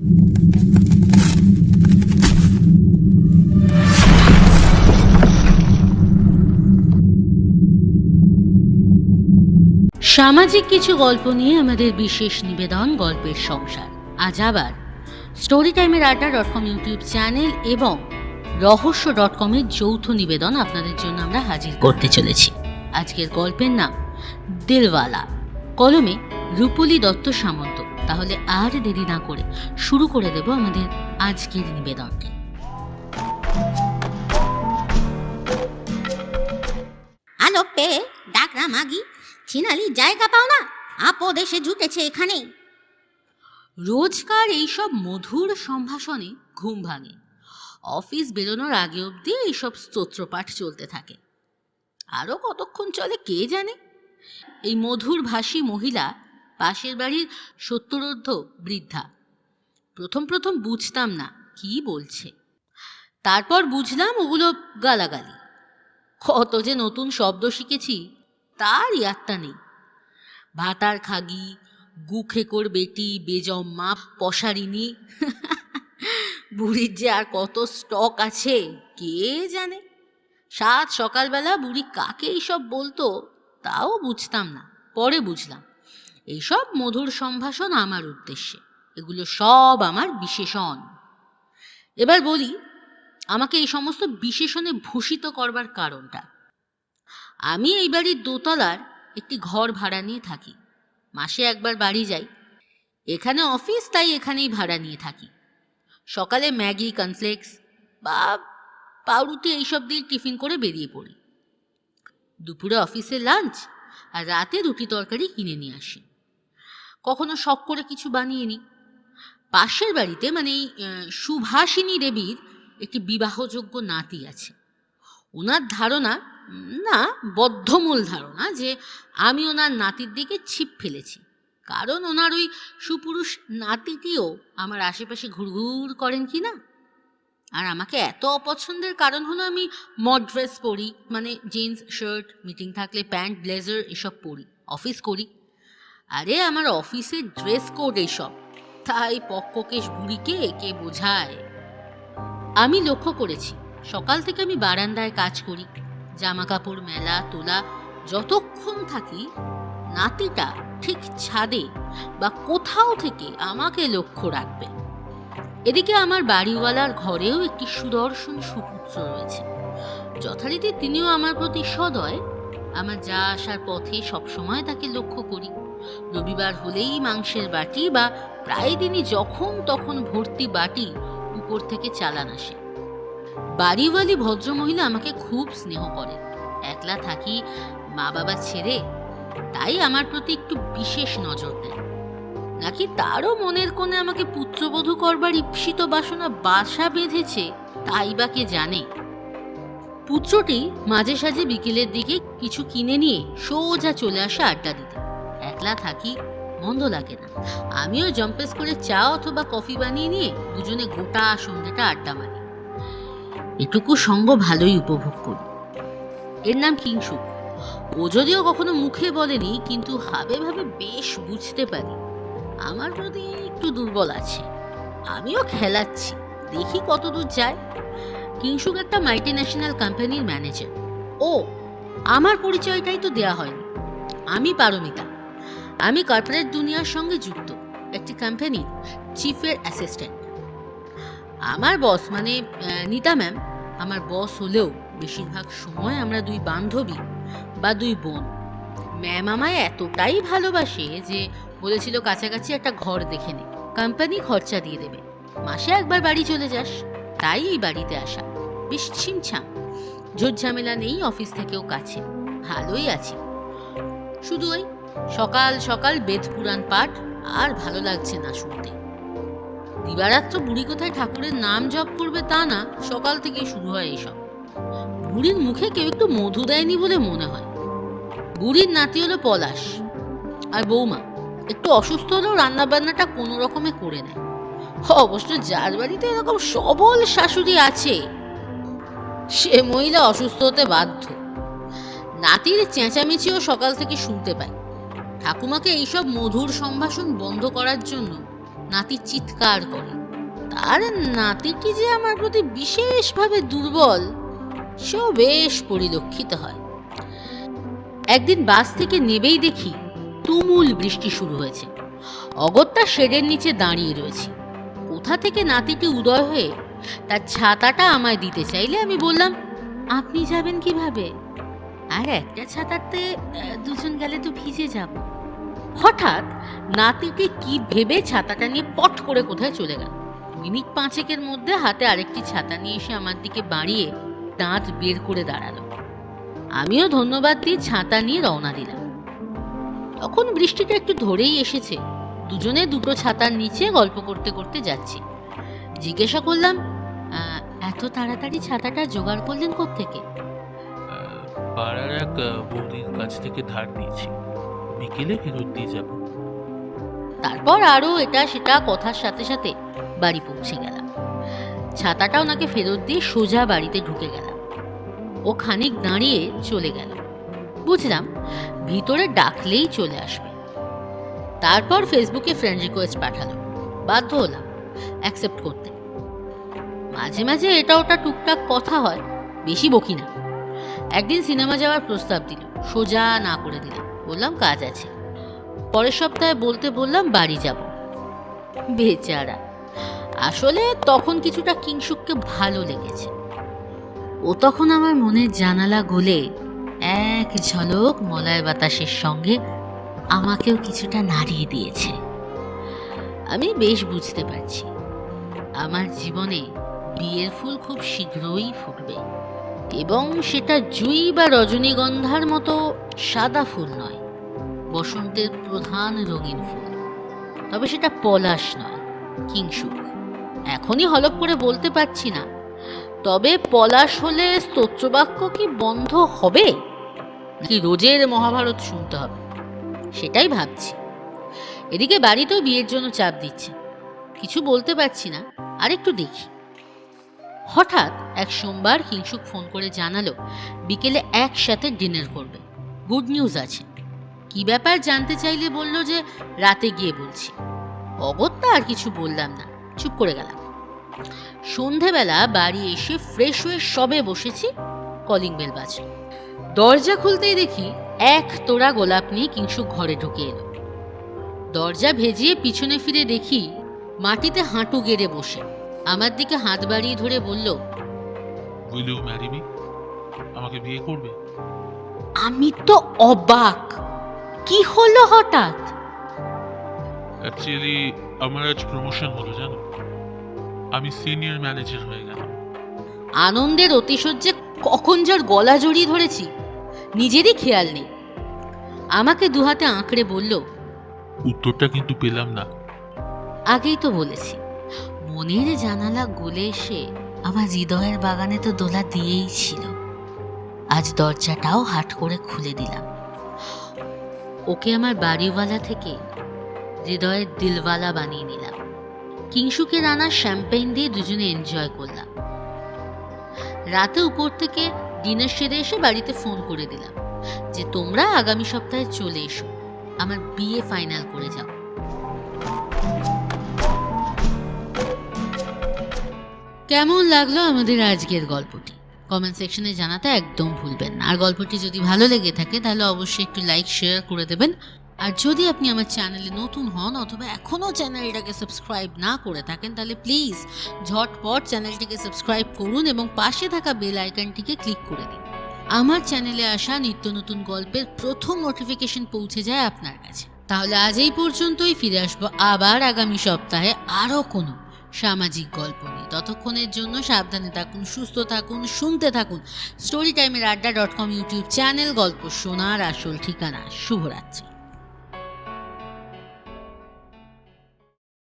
সামাজিক কিছু গল্প নিয়ে আমাদের বিশেষ নিবেদন গল্পের সংসার। আজ আবার স্টোরি টাইমের আড্ডা ডট কম ইউটিউব চ্যানেল এবং রহস্য ডট কমের যৌথ নিবেদন আপনাদের জন্য আমরা হাজির করতে চলেছি। আজকের গল্পের নাম দিলওয়ালা। কলমে রূপলি দত্ত সামন্ত। তাহলে আর দেরি না করে শুরু করে দেব আমাদের আজকের নিবেদনকে। আলো পেয়ে ডাকরা মাগি ছিনালি জায়গা পাও না? আপদ এসে জুটেছে এখানে। রোজকার এইসব মধুর সম্ভাষণে ঘুম ভাঙে। অফিস বেরোনোর আগে অবধি এইসব স্তোত্রপাঠ চলতে থাকে। আরও কতক্ষণ চলে কে জানে? এই মধুর ভাষী মহিলা পাশের বাড়ির সত্তরোর্ধ বৃদ্ধা। প্রথম প্রথম বুঝতাম না কি বলছে। তারপর বুঝলাম ওগুলো গালাগালি। কত যে নতুন শব্দ শিখেছি, তার ইয়াত্তা নেই। ভাতার খাগি গুখেকোর বেটি বেজম্মা পশারিনী বুড়ির যে আর কত স্টক আছে, কে জানে? সাত সকালবেলা বুড়ি কাকে এইসব বলতো, তাও বুঝতাম না। পরে বুঝলাম। এইসব মধুর সম্ভাষণ আমার উদ্দেশ্যে। এগুলো সব আমার বিশেষণ। এবার বলি, আমাকে এই সমস্ত বিশেষণে ভূষিত করবার কারণটা। আমি এই বাড়ির দোতলার একটি ঘর ভাড়া নিয়ে থাকি। মাসে একবার বাড়ি যাই। এখানে অফিস, তাই এখানেই ভাড়া নিয়ে থাকি। সকালে ম্যাগি, কনফ্লেক্স বা পাউরুটি এইসব দিয়ে টিফিন করে বেরিয়ে পড়ি। দুপুরে অফিসে লাঞ্চ আর রাতে রুটি তরকারি কিনে নিয়ে আসি। কখনো শখ করে কিছু বানিয়ে নিই পাশের বাড়িতে মানে এই সুভাষিনী দেবীর একটি বিবাহযোগ্য নাতি আছে। ওনার ধারণা, না, বদ্ধমূল ধারণা যে আমি ওনার নাতির দিকে ছিপ ফেলেছি। কারণ ওনার ওই সুপুরুষ নাতিটিও আমার আশেপাশে ঘুরঘুর করেন কি না? আর আমাকে এত অপছন্দের কারণ হলো আমি মড ড্রেস পরি মানে জিন্স, শার্ট, মিটিং থাকলে প্যান্ট, ব্লেজার এসব পরি, অফিস করি। আরে আমার অফিসের ড্রেস কোড এইসব। তাই পক্ককেশ বুড়িকে কে বোঝায়। আমি লক্ষ্য করেছি, সকাল থেকে আমি বারান্দায় কাজ করি। জামা কাপড় মেলা, তোলা, যতক্ষণ থাকি, নাতিটা ঠিক ছাদে বা কোথাও থেকে আমাকে লক্ষ্য রাখবে। এদিকে আমার বাড়িওয়ালার ঘরেও একটি সুদর্শন সুপুত্র রয়েছে। যথারীতি তিনিও আমার প্রতি সদয়। আমার যা আসার পথে সবসময় তাকে লক্ষ্য করি। রবিবার হলেই মাংসের বাটি বা প্রায় দিনই যখন তখন ভর্তি বাটি উপর থেকে চালান আসে। বাড়িওয়ালি ভদ্রমহিলা আমাকে খুব স্নেহ করে একলা থাকি মা বাবা ছেড়ে তাই আমার প্রতি একটু বিশেষ নজর দেয় নাকি তারও মনের কোণে আমাকে পুত্রবধূ করবার ঈপ্সিত বাসনা বাসা বেঁধেছে তাই বা কে জানে? পুত্রটি মাঝে সাঝে বিকেলের দিকে কিছু কিনে নিয়ে সোজা চলে আসে আড্ডা দিতে। একলা থাকি মন্দ লাগে না। আমিও জম্পেস করে চা অথবা কফি বানিয়ে নিয়ে দুজনে গোটা সন্ধ্যাটা আড্ডা মারি। এটুকু সঙ্গ ভালোই উপভোগ করি। এর নাম কিংসু। ও যদিও কখনো মুখে বলেনি, কিন্তু হাবে ভাবে বেশ বুঝতে পারি। আমার প্রতি একটু দুর্বল আছে, আমিও খেলাচ্ছি, দেখি কত দূর যায়। কিংসুক একটা মাল্টি ন্যাশনাল কোম্পানির ম্যানেজার ও, আমার পরিচয়টাই তো দেয়া হয়নি। আমি পারমিতা। আমি কর্পোরেট দুনিয়ার সঙ্গে যুক্ত, একটি কোম্পানি চিফের অ্যাসিস্ট্যান্ট আমার বস মানে নিতা ম্যাম আমার বস হলেও বেশিরভাগ সময় আমরা দুই বান্ধবী বা দুই বোন। ম্যাম আমায় এতটাই ভালোবাসে যে বলেছিল কাছাকাছি একটা ঘর দেখে নে। কোম্পানি খরচা দিয়ে দেবে। মাসে একবার বাড়ি চলে যাস, তাই এই বাড়িতে আসা। বেশ ছিমছাম। ঝোট ঝামেলা নেই অফিস থেকেও কাছে। ভালোই আছি। শুধু ওই সকাল সকাল বেদ পুরাণ পাঠ আর ভালো লাগছে না শুনতে। দিবারাত্র বুড়ি কোথায় ঠাকুরের নাম জপ করবে তা না, সকাল থেকেই শুরু হয় এইসব। বুড়ির মুখে কেউ একটু মধু দেয়নি বলে মনে হয়। বুড়ির নাতি হলো পলাশ আর বৌমা। একটু অসুস্থ হলেও রান্নাবান্নাটা কোনো রকমে করে নেয়। অবশ্য যার বাড়িতে এরকম সবল শাশুড়ি আছে, সে মহিলা অসুস্থ হতে বাধ্য। নাতির চেঁচামেচিও সকাল থেকে শুনতে পাই ঠাকুমাকে এইসব মধুর সম্ভাষণ বন্ধ করার জন্য নাতি চিৎকার করে। তার নাতিটি যে আমার প্রতি বিশেষভাবে দুর্বল, সেও বেশ পরিলক্ষিত হয়। একদিন বাস থেকে নেবেই দেখি তুমুল বৃষ্টি শুরু হয়েছে। অগত্যা শেডের নিচে দাঁড়িয়ে রয়েছি। কোথা থেকে নাতিটি উদয় হয়ে তার ছাতাটা আমায় দিতে চাইলে আমি বললাম, আপনি যাবেন কীভাবে? আর একটা ছাতাতে দুজন গেলে তো ভিজে যাব। হঠাৎ নাতিটি কি ভেবে ছাতাটা নিয়ে পট করে কোথায় চলে গেল? মিনিট পাঁচেকের মধ্যে হাতে আরেকটি ছাতা নিয়ে এসে আমার দিকে বাড়িয়ে দাঁত বের করে দাঁড়াল। আমিও ধন্যবাদ দিয়ে ছাতা নিয়ে রওনা দিলাম। তখন বৃষ্টিটা একটু ধরেই এসেছে। দুজনে দুটো ছাতার নিচে গল্প করতে করতে যাচ্ছি। জিজ্ঞাসা করলাম এত তাড়াতাড়ি ছাতাটা জোগাড় করলেন থেকে পাড়ার এক বৌদির কাছ থেকে ধার নিয়েছি। বিকেলে ফেরত দিয়ে যাব। তারপর আরও এটা সেটা কথার সাথে সাথে বাড়ি পৌঁছে গেলাম। ছাতাটা ওনাকে ফেরত দিয়ে সোজা বাড়িতে ঢুকে গেলাম। ও খানিক দাঁড়িয়ে চলে গেল। বুঝলাম, ভিতরে ডাকলেই চলে আসবে। তারপর ফেসবুকে ফ্রেন্ড রিকোয়েস্ট পাঠালো। বাধ্য হলাম অ্যাকসেপ্ট করতে। মাঝে মাঝে এটা ওটা টুকটাক কথা হয়, বেশি বকি না। একদিন সিনেমা যাওয়ার প্রস্তাব দিল। সোজা না করে দিলাম। বললাম, কাজ আছে। পরের সপ্তাহে বলতে বললাম, বাড়ি যাব। বেচারা। আসলে তখন কিছুটা কিংসুককে ভালো লেগেছে। ও তখন আমার মনের জানালা গলে এক ঝলক মলয় বাতাসের সঙ্গে আমাকেও কিছুটা নাড়িয়ে দিয়েছে। আমি বেশ বুঝতে পারছি। আমার জীবনে বিয়ের ফুল খুব শীঘ্রই ফুটবে। এবং সেটা জুই বা রজনীগন্ধার মতো সাদা ফুল নয়, বসন্তের প্রধান রঙিন ফুল। তবে সেটা পলাশ নয়, কিংসুক। এখনই হলপ করে বলতে পারছি না, তবে পলাশ হলে স্তোত্রবাক্য কি বন্ধ হবে? নাকি রোজের মহাভারত শুনতে হবে? সেটাই ভাবছি। এদিকে বাড়িতেও বিয়ের জন্য চাপ দিচ্ছে। কিছু বলতে পারছি না আর একটু দেখি। হঠাৎ এক সোমবার হিংসুক ফোন করে জানালো, বিকেলে একসাথে ডিনার করবে। গুড নিউজ আছে। কি ব্যাপার জানতে চাইলে বলল যে, রাতে গিয়ে বলছি। অগত্যা আর কিছু বললাম না, চুপ করে গেলাম। সন্ধেবেলা বাড়ি এসে ফ্রেশ হয়ে সবে বসেছি কলিং বেল বাজল। দরজা খুলতেই দেখি এক তোড়া গোলাপ নিয়ে কিংসু ঘরে ঢুকে এলো। দরজা ভেজিয়ে পিছনে ফিরে দেখি মাটিতে হাঁটু গেড়ে বসে। আমার দিকে হাত বাড়িয়ে ধরে বলল উইল ইউ ম্যারি মি আমাকে বিয়ে করবে। আমি তো অবাক। কি হলো হঠাৎ? অ্যাকচুয়ালি আমার আজ প্রমোশন হলো জানো? আমি সিনিয়র ম্যানেজার হয়ে গেলাম। আনন্দের অতিশয্যে কখন যার গলা জড়িয়ে ধরেছি নিজেরই খেয়াল নেই। আমাকে দুহাতে আঁকড়ে বলল উত্তরটা কিন্তু পেলাম না। আগেই তো বলেছি। মনের জানালা গলে এসে আমার হৃদয়ের বাগানে তো দোলা দিয়েই ছিল। আজ দরজাটাও হাট করে খুলে দিলাম। ওকে আমার বাড়িওয়ালা থেকে হৃদয়ের দিলওয়ালা বানিয়ে নিলাম। কিংসুকের রানা শ্যাম্পেইন দিয়ে দুজনে এনজয় করলাম। রাতে উপর থেকে ডিনার সেরে এসে বাড়িতে ফোন করে দিলাম যে, তোমরা আগামী সপ্তাহে চলে এসো। আমার বিয়ে ফাইনাল করে যাও। কেমন লাগল আমাদের আজকের গল্পটি? কমেন্ট সেকশনে জানাতে একদম ভুলবেন না। আর গল্পটি যদি ভালো লেগে থাকে, তাহলে অবশ্যই একটু লাইক শেয়ার করে দেবেন। আর যদি আপনি আমার চ্যানেলে নতুন হন অথবা এখনও চ্যানেলটাকে সাবস্ক্রাইব না করে থাকেন, তাহলে প্লিজ ঝটপট চ্যানেলটিকে সাবস্ক্রাইব করুন এবং পাশে থাকা বেল আইকনটিকে ক্লিক করে দিন। আমার চ্যানেলে আসা নিত্য নতুন গল্পের প্রথম নোটিফিকেশন পৌঁছে যায় আপনার কাছে। তাহলে আজ এই পর্যন্তই। ফিরে আসব আবার আগামী সপ্তাহে আরও কোনো সামাজিক গল্প নিয়ে। ততক্ষণের জন্য সাবধানে থাকুন, সুস্থ থাকুন, শুনতে থাকুন। স্টোরি টাইমের আড্ডা ডট কম ইউটিউব চ্যানেল গল্প শোনার আসল ঠিকানা, শুভরাত্রি।